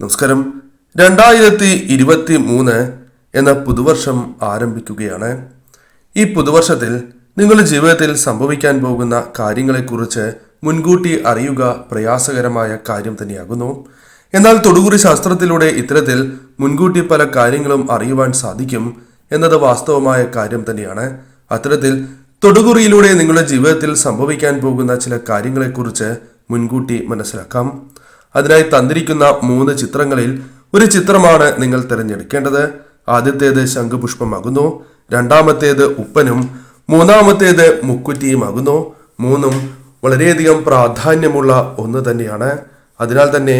നമസ്കാരം. രണ്ടായിരത്തി ഇരുപത്തി മൂന്ന് എന്ന പുതുവർഷം ആരംഭിക്കുകയാണ്. ഈ പുതുവർഷത്തിൽ നിങ്ങളുടെ ജീവിതത്തിൽ സംഭവിക്കാൻ പോകുന്ന കാര്യങ്ങളെക്കുറിച്ച് മുൻകൂട്ടി അറിയുക പ്രയാസകരമായ കാര്യം തന്നെയാകുന്നു. എന്നാൽ തൊടുകുറി ശാസ്ത്രത്തിലൂടെ ഇത്തരത്തിൽ മുൻകൂട്ടി പല കാര്യങ്ങളും അറിയുവാൻ സാധിക്കും എന്നത് വാസ്തവമായ കാര്യം തന്നെയാണ്. അത്തരത്തിൽ തൊടുകുറിയിലൂടെ നിങ്ങളുടെ ജീവിതത്തിൽ സംഭവിക്കാൻ പോകുന്ന ചില കാര്യങ്ങളെക്കുറിച്ച് മുൻകൂട്ടി മനസ്സിലാക്കാം. അതിനായി തന്നിരിക്കുന്ന മൂന്ന് ചിത്രങ്ങളിൽ ഒരു ചിത്രമാണ് നിങ്ങൾ തിരഞ്ഞെടുക്കേണ്ടത്. ആദ്യത്തേത് ശംഖുപുഷ്പമാകുന്നു രണ്ടാമത്തേത് ഉപ്പനും മൂന്നാമത്തേത് മുക്കുറ്റിയുമാകുന്നു. മൂന്നും വളരെയധികം പ്രാധാന്യമുള്ള ഒന്ന് തന്നെയാണ്. അതിനാൽ തന്നെ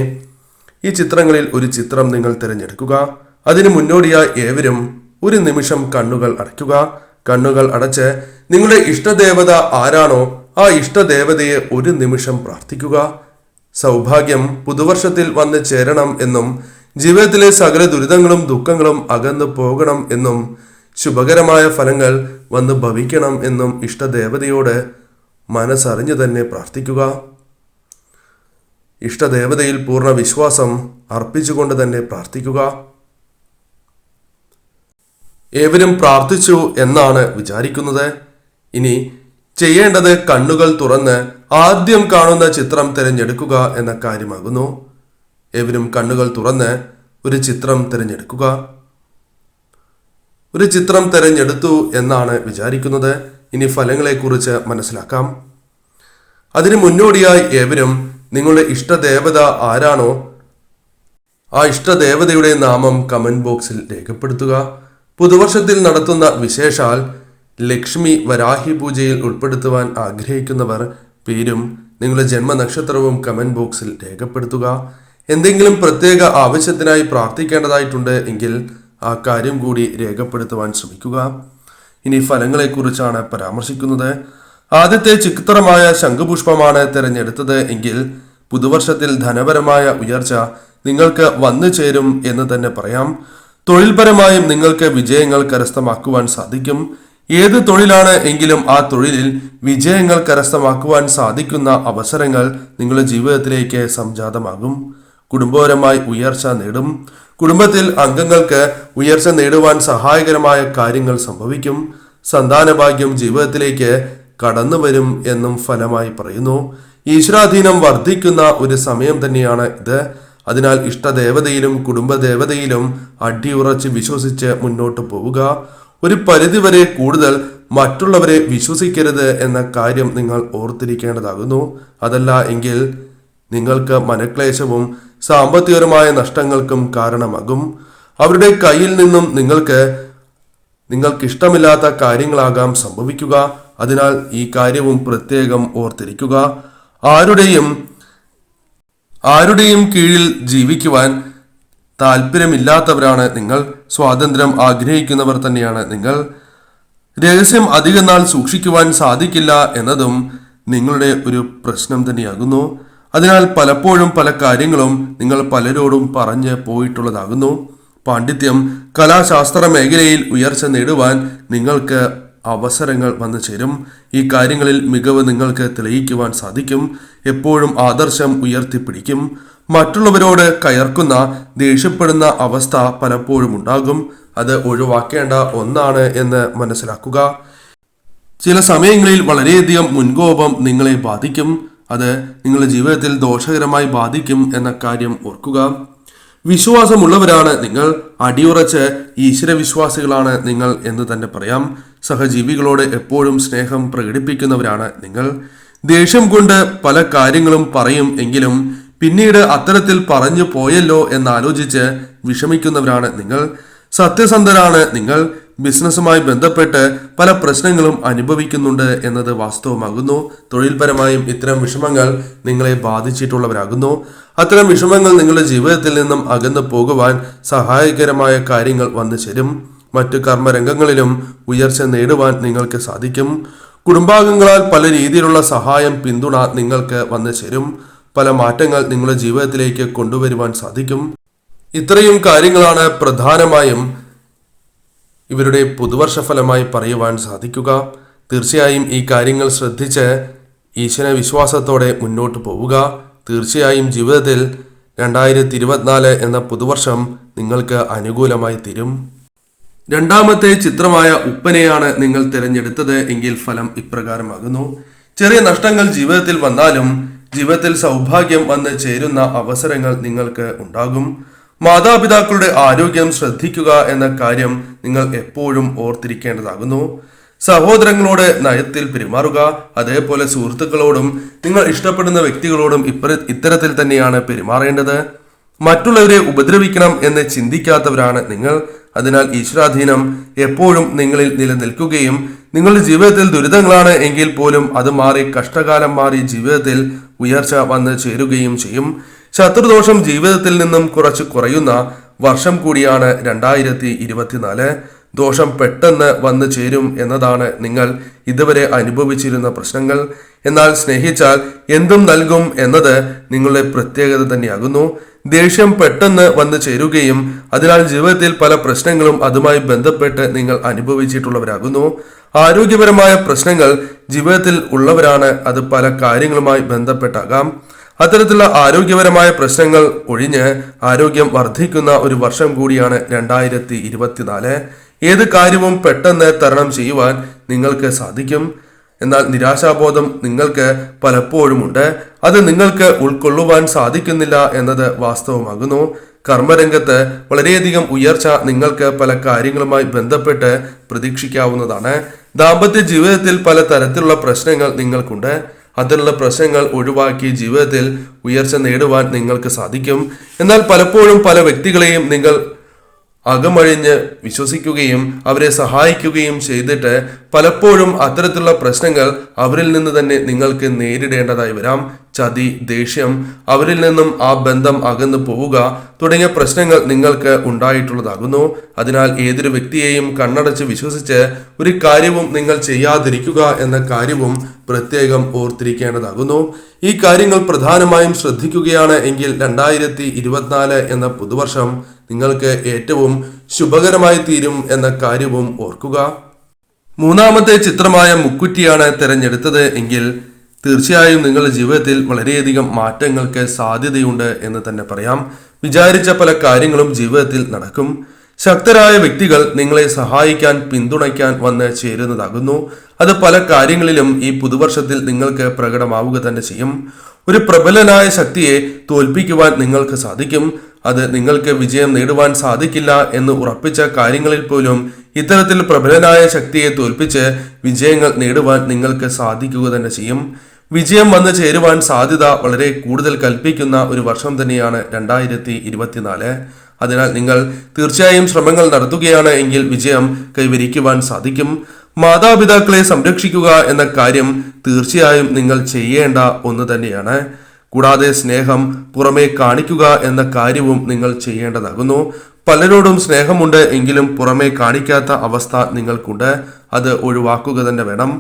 ഈ ചിത്രങ്ങളിൽ ഒരു ചിത്രം നിങ്ങൾ തിരഞ്ഞെടുക്കുക. അതിന് മുന്നോടിയായി ഏവരും ഒരു നിമിഷം കണ്ണുകൾ അടയ്ക്കുക. കണ്ണുകൾ അടച്ച് നിങ്ങളുടെ ഇഷ്ടദേവത ആരാണോ ആ ഇഷ്ടദേവതയെ ഒരു നിമിഷം പ്രാർത്ഥിക്കുക. സൗഭാഗ്യം പുതുവർഷത്തിൽ വന്ന് ചേരണം എന്നും ജീവിതത്തിലെ സകല ദുരിതങ്ങളും ദുഃഖങ്ങളും അകന്നു പോകണം എന്നും ശുഭകരമായ ഫലങ്ങൾ വന്ന് ഭവിക്കണം എന്നും ഇഷ്ടദേവതയോട് മനസ്സറിഞ്ഞു തന്നെ പ്രാർത്ഥിക്കുക. ഇഷ്ടദേവതയിൽ പൂർണ വിശ്വാസം അർപ്പിച്ചുകൊണ്ട് തന്നെ പ്രാർത്ഥിക്കുക. ഏവരും പ്രാർത്ഥിച്ചു എന്നാണ് വിചാരിക്കുന്നത്. ഇനി ചെയ്യേണ്ടത് കണ്ണുകൾ തുറന്ന് ആദ്യം കാണുന്ന ചിത്രം തിരഞ്ഞെടുക്കുക എന്ന കാര്യമാകുന്നു. എവരും കണ്ണുകൾ തുറന്ന് ഒരു ചിത്രം തിരഞ്ഞെടുക്കുക. ഒരു ചിത്രം തിരഞ്ഞെടുത്തു എന്നാണ് വിചാരിക്കുന്നത്. ഇനി ഫലങ്ങളെക്കുറിച്ച് മനസ്സിലാക്കാം. അതിന് മുന്നോടിയായി ഏവരും നിങ്ങളുടെ ഇഷ്ടദേവത ആരാണോ ആ ഇഷ്ടദേവതയുടെ നാമം കമന്റ് ബോക്സിൽ രേഖപ്പെടുത്തുക. പുതുവർഷത്തിൽ നടത്തുന്ന വിശേഷാൽ ലക്ഷ്മി വരാഹി പൂജയിൽ ഉൾപ്പെടുത്തുവാൻ ആഗ്രഹിക്കുന്നവർ പേരും നിങ്ങളുടെ ജന്മനക്ഷത്രവും കമന്റ് ബോക്സിൽ രേഖപ്പെടുത്തുക. എന്തെങ്കിലും പ്രത്യേക ആവശ്യത്തിനായി പ്രാർത്ഥിക്കേണ്ടതായിട്ടുണ്ട് എങ്കിൽ ആ കാര്യം കൂടി രേഖപ്പെടുത്തുവാൻ ശ്രമിക്കുക. ഇനി ഫലങ്ങളെക്കുറിച്ചാണ് പരാമർശിക്കുന്നത്. ആദ്യത്തെ ചിത്രമായ ശംഖുപുഷ്പമാണ് തിരഞ്ഞെടുത്തത് എങ്കിൽ പുതുവർഷത്തിൽ ധനപരമായ ഉയർച്ച നിങ്ങൾക്ക് വന്നു ചേരും എന്ന് തന്നെ പറയാം. തൊഴിൽപരമായും നിങ്ങൾക്ക് വിജയങ്ങൾ കരസ്ഥമാക്കുവാൻ സാധിക്കും. ഏത് തൊഴിലാണ് എങ്കിലും ആ തൊഴിലിൽ വിജയങ്ങൾ കരസ്ഥമാക്കുവാൻ സാധിക്കുന്ന അവസരങ്ങൾ നിങ്ങളുടെ ജീവിതത്തിലേക്ക് സംജാതമാകും. കുടുംബപരമായി ഉയർച്ച നേടും. കുടുംബത്തിൽ അംഗങ്ങൾക്ക് ഉയർച്ച നേടുവാൻ സഹായകരമായ കാര്യങ്ങൾ സംഭവിക്കും. സന്താനഭാഗ്യം ജീവിതത്തിലേക്ക് കടന്നു വരും എന്നും ഫലമായി പറയുന്നു. ഈശ്വരാധീനം വർദ്ധിക്കുന്ന ഒരു സമയം തന്നെയാണ് ഇത്. അതിനാൽ ഇഷ്ടദേവതയിലും കുടുംബദേവതയിലും അടിയുറച്ച് വിശ്വസിച്ച് മുന്നോട്ട് പോവുക. ഒരു പരിധിവരെ കൂടുതൽ മറ്റുള്ളവരെ വിശ്വസിക്കരുത് എന്ന കാര്യം നിങ്ങൾ ഓർത്തിരിക്കേണ്ടതാകുന്നു. അതല്ല എങ്കിൽ നിങ്ങൾക്ക് മനക്ലേശവും സാമ്പത്തികപരമായ നഷ്ടങ്ങൾക്കും കാരണമാകും. അവരുടെ കയ്യിൽ നിന്നും നിങ്ങൾക്ക് നിങ്ങൾക്കിഷ്ടമില്ലാത്ത കാര്യങ്ങളാകാം സംഭവിക്കുക. അതിനാൽ ഈ കാര്യവും പ്രത്യേകം ഓർത്തിരിക്കുക. ആരുടെയും ആരുടെയും കീഴിൽ ജീവിക്കുവാൻ താല്പര്യമില്ലാത്തവരാണ് നിങ്ങൾ. സ്വാതന്ത്ര്യം ആഗ്രഹിക്കുന്നവർ തന്നെയാണ് നിങ്ങൾ. രഹസ്യം അധികം നാൾ സൂക്ഷിക്കുവാൻ സാധിക്കില്ല എന്നതും നിങ്ങളുടെ ഒരു പ്രശ്നം തന്നെയാകുന്നു. അതിനാൽ പലപ്പോഴും പല കാര്യങ്ങളും നിങ്ങൾ പലരോടും പറഞ്ഞ് പോയിട്ടുള്ളതാകുന്നു. പാണ്ഡിത്യം കലാശാസ്ത്ര മേഖലയിൽ ഉയർച്ച നേടുവാൻ നിങ്ങൾക്ക് അവസരങ്ങൾ വന്നു ചേരും. ഈ കാര്യങ്ങളിൽ മികവ് നിങ്ങൾക്ക് തെളിയിക്കുവാൻ സാധിക്കും. എപ്പോഴും ആദർശം ഉയർത്തിപ്പിടിക്കും. മറ്റുള്ളവരോട് കയർക്കുന്ന ദേഷ്യപ്പെടുന്ന അവസ്ഥ പലപ്പോഴും ഉണ്ടാകും. അത് ഒഴിവാക്കേണ്ട ഒന്നാണ് എന്ന് മനസ്സിലാക്കുക. ചില സമയങ്ങളിൽ വളരെയധികം മുൻകോപം നിങ്ങളെ ബാധിക്കും. അത് നിങ്ങളുടെ ജീവിതത്തിൽ ദോഷകരമായി ബാധിക്കും എന്ന കാര്യം ഓർക്കുക. വിശ്വാസമുള്ളവരാണ് നിങ്ങൾ. അടിയുറച്ച് ഈശ്വരവിശ്വാസികളാണ് നിങ്ങൾ എന്ന് തന്നെ പറയാം. സഹജീവികളോട് എപ്പോഴും സ്നേഹം പ്രകടിപ്പിക്കുന്നവരാണ് നിങ്ങൾ. ദേഷ്യം കൊണ്ട് പല കാര്യങ്ങളും പറയും എങ്കിലും പിന്നീട് അത്തരത്തിൽ പറഞ്ഞു പോയല്ലോ എന്നാലോചിച്ച് വിഷമിക്കുന്നവരാണ് നിങ്ങൾ. സത്യസന്ധരാണ് നിങ്ങൾ. ബിസിനസ്സുമായി ബന്ധപ്പെട്ട് പല പ്രശ്നങ്ങളും അനുഭവിക്കുന്നുണ്ട് എന്നത് വാസ്തവമാകുന്നു. തൊഴിൽപരമായും ഇത്തരം വിഷമങ്ങൾ നിങ്ങളെ ബാധിച്ചിട്ടുള്ളവരാകുന്നു. അത്തരം വിഷമങ്ങൾ നിങ്ങളുടെ ജീവിതത്തിൽ നിന്നും അകന്നു പോകുവാൻ സഹായകരമായ കാര്യങ്ങൾ വന്നു ചേരും. മറ്റു കർമ്മരംഗങ്ങളിലും ഉയർച്ച നേടുവാൻ നിങ്ങൾക്ക് സാധിക്കും. കുടുംബാംഗങ്ങളാൽ പല രീതിയിലുള്ള സഹായം പിന്തുണ നിങ്ങൾക്ക് വന്നു ചേരും. പല മാറ്റങ്ങൾ നിങ്ങളുടെ ജീവിതത്തിലേക്ക് കൊണ്ടുവരുവാൻ സാധിക്കും. ഇത്രയും കാര്യങ്ങളാണ് പ്രധാനമായും ഇവരുടെ പുതുവർഷ ഫലമായി പറയുവാൻ സാധിക്കുക. തീർച്ചയായും ഈ കാര്യങ്ങൾ ശ്രദ്ധിച്ച് ഈശ്വര വിശ്വാസത്തോടെ മുന്നോട്ട് പോവുക. തീർച്ചയായും ജീവിതത്തിൽ രണ്ടായിരത്തി ഇരുപത്തിനാല് എന്ന പുതുവർഷം നിങ്ങൾക്ക് അനുകൂലമായി തീരും. രണ്ടാമത്തെ ചിത്രമായ ഉപ്പനെയാണ് നിങ്ങൾ തിരഞ്ഞെടുത്തത് എങ്കിൽ ഫലം ഇപ്രകാരമാകുന്നു. ചെറിയ നഷ്ടങ്ങൾ ജീവിതത്തിൽ വന്നാലും ജീവിതത്തിൽ സൗഭാഗ്യം വന്ന് ചേരുന്ന അവസരങ്ങൾ നിങ്ങൾക്ക് ഉണ്ടാകും. മാതാപിതാക്കളുടെ ആരോഗ്യം ശ്രദ്ധിക്കുക എന്ന കാര്യം നിങ്ങൾ എപ്പോഴും ഓർത്തിരിക്കേണ്ടതാകുന്നു. സഹോദരങ്ങളോട് നയത്തിൽ പെരുമാറുക അതേപോലെ സുഹൃത്തുക്കളോടും നിങ്ങൾ ഇഷ്ടപ്പെടുന്ന വ്യക്തികളോടും ഇപ്ര ഇത്തരത്തിൽ തന്നെയാണ് പെരുമാറേണ്ടത്. മറ്റുള്ളവരെ ഉപദ്രവിക്കണം എന്ന് ചിന്തിക്കാത്തവരാണ് നിങ്ങൾ. അതിനാൽ ഈശ്വരാധീനം എപ്പോഴും നിങ്ങളിൽ നിലനിൽക്കുകയും നിങ്ങളുടെ ജീവിതത്തിൽ ദുരിതങ്ങളാണ് എങ്കിൽ പോലും അത് മാറി കഷ്ടകാലം മാറി ജീവിതത്തിൽ ഉയർച്ച വന്ന് ചേരുകയും ചെയ്യും. ശത്രുദോഷം ജീവിതത്തിൽ നിന്നും കുറച്ച് കുറയുന്ന വർഷം കൂടിയാണ് രണ്ടായിരത്തി ഇരുപത്തിനാല്. ദോഷം പെട്ടെന്ന് വന്നു ചേരും എന്നതാണ് നിങ്ങൾ ഇതുവരെ അനുഭവിച്ചിരുന്ന പ്രശ്നങ്ങൾ. എന്നാൽ സ്നേഹിച്ചാൽ എന്തും നൽകും എന്നത് നിങ്ങളുടെ പ്രത്യേകത തന്നെയാകുന്നു. ദേഷ്യം പെട്ടെന്ന് വന്നു ചേരുകയും അതിനാൽ ജീവിതത്തിൽ പല പ്രശ്നങ്ങളും അതുമായി ബന്ധപ്പെട്ട് നിങ്ങൾ അനുഭവിച്ചിട്ടുള്ളവരാകുന്നു. ആരോഗ്യപരമായ പ്രശ്നങ്ങൾ ജീവിതത്തിൽ ഉള്ളവരാണ് അത് പല കാര്യങ്ങളുമായി ബന്ധപ്പെട്ടാകാം. അത്തരത്തിലുള്ള ആരോഗ്യപരമായ പ്രശ്നങ്ങൾ ഒഴിഞ്ഞ് ആരോഗ്യം വർദ്ധിക്കുന്ന ഒരു വർഷം കൂടിയാണ് രണ്ടായിരത്തി ഏത് കാര്യവും പെട്ടെന്ന് തരണം ചെയ്യുവാൻ നിങ്ങൾക്ക് സാധിക്കും. എന്നാൽ നിരാശാബോധം നിങ്ങൾക്ക് പലപ്പോഴുമുണ്ട്. അത് നിങ്ങൾക്ക് ഉൾക്കൊള്ളുവാൻ സാധിക്കുന്നില്ല എന്നത് വാസ്തവമാകുന്നു. കർമ്മരംഗത്ത് വളരെയധികം ഉയർച്ച നിങ്ങൾക്ക് പല കാര്യങ്ങളുമായി ബന്ധപ്പെട്ട് പ്രതീക്ഷിക്കാവുന്നതാണ്. ദാമ്പത്യ ജീവിതത്തിൽ പല തരത്തിലുള്ള പ്രശ്നങ്ങൾ നിങ്ങൾക്കുണ്ട്. അതിലുള്ള പ്രശ്നങ്ങൾ ഒഴിവാക്കി ജീവിതത്തിൽ ഉയർച്ച നേടുവാൻ നിങ്ങൾക്ക് സാധിക്കും. എന്നാൽ പലപ്പോഴും പല വ്യക്തികളെയും നിങ്ങൾ അകമഴിഞ്ഞ് വിശ്വസിക്കുകയും അവരെ സഹായിക്കുകയും ചെയ്തിട്ട് പലപ്പോഴും അത്തരത്തിലുള്ള പ്രശ്നങ്ങൾ അവരിൽ നിന്ന് തന്നെ നിങ്ങൾക്ക് നേരിടേണ്ടതായി വരാം. ചതി ദേഷ്യം അവരിൽ നിന്നും ആ ബന്ധം അകന്നു പോവുക തുടങ്ങിയ പ്രശ്നങ്ങൾ നിങ്ങൾക്ക് ഉണ്ടായിട്ടുള്ളതാകുന്നു. അതിനാൽ ഏതൊരു വ്യക്തിയെയും കണ്ണടച്ച് വിശ്വസിച്ച് ഒരു കാര്യവും നിങ്ങൾ ചെയ്യാതിരിക്കുക എന്ന കാര്യവും പ്രത്യേകം ഓർത്തിരിക്കേണ്ടതാകുന്നു. ഈ കാര്യങ്ങൾ പ്രധാനമായും ശ്രദ്ധിക്കുകയാണ് എങ്കിൽ രണ്ടായിരത്തി എന്ന പുതുവർഷം നിങ്ങൾക്ക് ഏറ്റവും ശുഭകരമായി തീരും എന്ന കാര്യവും ഓർക്കുക. മൂന്നാമത്തെ ചിത്രമായ മുക്കുറ്റിയാണ് തിരഞ്ഞെടുത്തത് എങ്കിൽ തീർച്ചയായും നിങ്ങളുടെ ജീവിതത്തിൽ വളരെയധികം മാറ്റങ്ങൾക്ക് സാധ്യതയുണ്ട് എന്ന് തന്നെ പറയാം. വിചാരിച്ച പല കാര്യങ്ങളും ജീവിതത്തിൽ നടക്കും. ശക്തരായ വ്യക്തികൾ നിങ്ങളെ സഹായിക്കാൻ പിന്തുണയ്ക്കാൻ വന്ന് ചേരുന്നതാകുന്നു. അത് പല കാര്യങ്ങളിലും ഈ പുതുവർഷത്തിൽ നിങ്ങൾക്ക് പ്രകടമാവുക തന്നെ ചെയ്യും. ഒരു പ്രബലനായ ശക്തിയെ തോൽപ്പിക്കുവാൻ നിങ്ങൾക്ക് സാധിക്കും. അത് നിങ്ങൾക്ക് വിജയം നേടുവാൻ സാധിക്കില്ല എന്ന് ഉറപ്പിച്ച കാര്യങ്ങളിൽ പോലും ഇത്തരത്തിൽ പ്രബലനായ ശക്തിയെ തോൽപ്പിച്ച് വിജയങ്ങൾ നേടുവാൻ നിങ്ങൾക്ക് സാധിക്കുക തന്നെ ചെയ്യും. വിജയം വന്നു ചേരുവാൻ സാധ്യത വളരെ കൂടുതൽ കൽപ്പിക്കുന്ന ഒരു വർഷം തന്നെയാണ് രണ്ടായിരത്തി ഇരുപത്തിനാല് അതിനാൽ നിങ്ങൾ തീർച്ചയായും ശ്രമങ്ങൾ നടത്തുകയാണ് എങ്കിൽ വിജയം കൈവരിക്കുവാൻ സാധിക്കും. മാതാപിതാക്കളെ സംരക്ഷിക്കുക എന്ന കാര്യം തീർച്ചയായും നിങ്ങൾ ചെയ്യേണ്ട ഒന്ന് തന്നെയാണ്. കൂടാതെ സ്നേഹം പുറമേ കാണിക്കുക എന്ന കാര്യവും നിങ്ങൾ ചെയ്യേണ്ടതാകുന്നു. പലരോടും സ്നേഹമുണ്ട് എങ്കിലും പുറമേ കാണിക്കാത്ത അവസ്ഥ നിങ്ങൾക്കുണ്ട്. അത് ഒഴിവാക്കുക തന്നെ വേണം.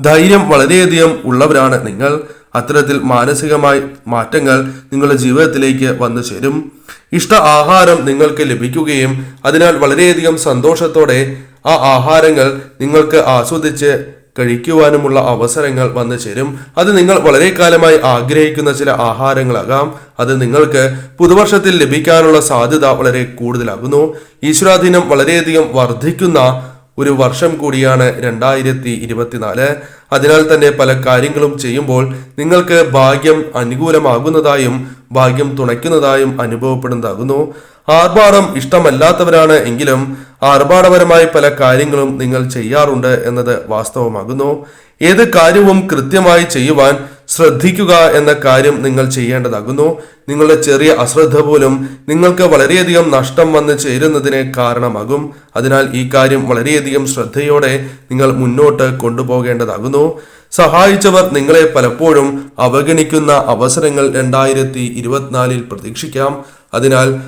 ധൈര്യം വളരെയധികം ഉള്ളവരാണ് നിങ്ങൾ. അത്തരത്തിൽ മാനസികമായി മാറ്റങ്ങൾ നിങ്ങളുടെ ജീവിതത്തിലേക്ക് വന്നു ചേരും. ഇഷ്ട ആഹാരം നിങ്ങൾക്ക് ലഭിക്കുകയും അതിനാൽ വളരെയധികം സന്തോഷത്തോടെ ആ ആഹാരങ്ങൾ നിങ്ങൾക്ക് ആസ്വദിച്ച് കഴിക്കുവാനുമുള്ള അവസരങ്ങൾ വന്നു ചേരും. അത് നിങ്ങൾ വളരെ കാലമായി ആഗ്രഹിക്കുന്ന ചില ആഹാരങ്ങളാകാം. അത് നിങ്ങൾക്ക് പുതുവർഷത്തിൽ ലഭിക്കാനുള്ള സാധ്യത വളരെ കൂടുതലാകുന്നു. ഈശ്വരാധീനം വളരെയധികം വർദ്ധിക്കുന്ന ഒരു വർഷം കൂടിയാണ് രണ്ടായിരത്തി ഇരുപത്തിനാല് അതിനാൽ തന്നെ പല കാര്യങ്ങളും ചെയ്യുമ്പോൾ നിങ്ങൾക്ക് ഭാഗ്യം അനുകൂലമാകുന്നതായും ഭാഗ്യം തുണയ്ക്കുന്നതായും അനുഭവപ്പെടുന്നതാകുന്നു. ആർഭാടം ഇഷ്ടമല്ലാത്തവരാണ് എങ്കിലും ആർഭാടപരമായ പല കാര്യങ്ങളും നിങ്ങൾ ചെയ്യാറുണ്ട് എന്നത് വാസ്തവമാകുന്നു. ഏത് കാര്യവും കൃത്യമായി ചെയ്യുവാൻ ശ്രദ്ധിക്കുക എന്ന കാര്യം നിങ്ങൾ ചെയ്യേണ്ടതാകുന്നു. നിങ്ങളുടെ ചെറിയ അശ്രദ്ധ പോലും നിങ്ങൾക്ക് വളരെയധികം നഷ്ടം വന്ന് ചേരുന്നതിന് കാരണമാകും. അതിനാൽ ഈ കാര്യം വളരെയധികം ശ്രദ്ധയോടെ നിങ്ങൾ മുന്നോട്ട് കൊണ്ടുപോകേണ്ടതാകുന്നു. സഹായിച്ചവർ നിങ്ങളെ പലപ്പോഴും അവഗണിക്കുന്ന അവസരങ്ങൾ രണ്ടായിരത്തി ഇരുപത്തിനാലിൽ പ്രതീക്ഷിക്കാം. അതിനാൽ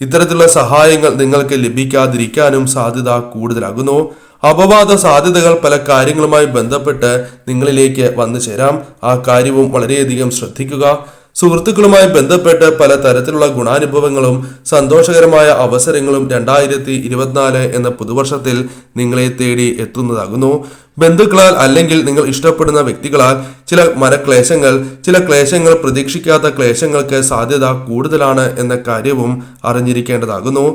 ഇത്തരത്തിലുള്ള സഹായങ്ങൾ നിങ്ങൾക്ക് ലഭിക്കാതിരിക്കാനും സാധ്യത കൂടുതലാകുന്നു. അപവാദ സാധ്യതകൾ പല കാര്യങ്ങളുമായി ബന്ധപ്പെട്ട് നിങ്ങളിലേക്ക് വന്നു ചേരാം ആ കാര്യവും വളരെയധികം ശ്രദ്ധിക്കുക. സുഹൃത്തുക്കളുമായി ബന്ധപ്പെട്ട് പല തരത്തിലുള്ള ഗുണാനുഭവങ്ങളും സന്തോഷകരമായ അവസരങ്ങളും രണ്ടായിരത്തി ഇരുപത്തിനാല് എന്ന പുതുവർഷത്തിൽ നിങ്ങളെ തേടി എത്തുന്നതാകുന്നു. ബന്ധുക്കളാൽ അല്ലെങ്കിൽ നിങ്ങൾ ഇഷ്ടപ്പെടുന്ന വ്യക്തികളാൽ ചില മനക്ലേശങ്ങൾ ചില ക്ലേശങ്ങൾ പ്രതീക്ഷിക്കാത്ത ക്ലേശങ്ങൾക്ക് സാധ്യത കൂടുതലാണ് എന്ന കാര്യവും അറിഞ്ഞിരിക്കേണ്ടതാകുന്നു.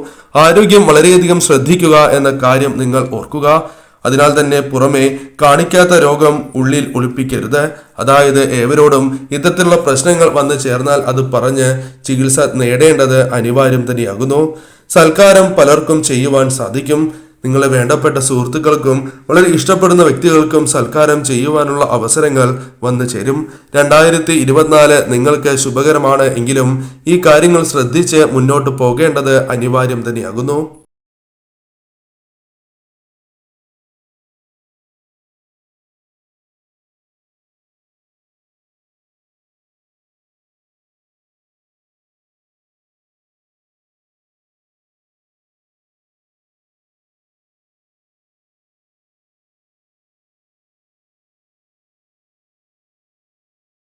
ആരോഗ്യം വളരെയധികം ശ്രദ്ധിക്കുക എന്ന കാര്യം നിങ്ങൾ ഓർക്കുക. അതിനാൽ തന്നെ പുറമേ കാണിക്കാത്ത രോഗം ഉള്ളിൽ ഒളിപ്പിക്കരുത്. അതായത് ഏവരോടും ഇത്തരത്തിലുള്ള പ്രശ്നങ്ങൾ വന്നു ചേർന്നാൽ അത് പറഞ്ഞ് ചികിത്സ നേടേണ്ടത് അനിവാര്യം തന്നെയാകുന്നു. സൽക്കാരം പലർക്കും ചെയ്യുവാൻ സാധിക്കും. നിങ്ങളെ വേണ്ടപ്പെട്ട സുഹൃത്തുക്കൾക്കും വളരെ ഇഷ്ടപ്പെടുന്ന വ്യക്തികൾക്കും സൽക്കാരം ചെയ്യുവാനുള്ള അവസരങ്ങൾ വന്നു ചേരും. രണ്ടായിരത്തി ഇരുപത്തിനാല് നിങ്ങൾക്ക് ശുഭകരമാണ് എങ്കിലും ഈ കാര്യങ്ങൾ ശ്രദ്ധിച്ച് മുന്നോട്ട് പോകേണ്ടത് അനിവാര്യം തന്നെയാകുന്നു.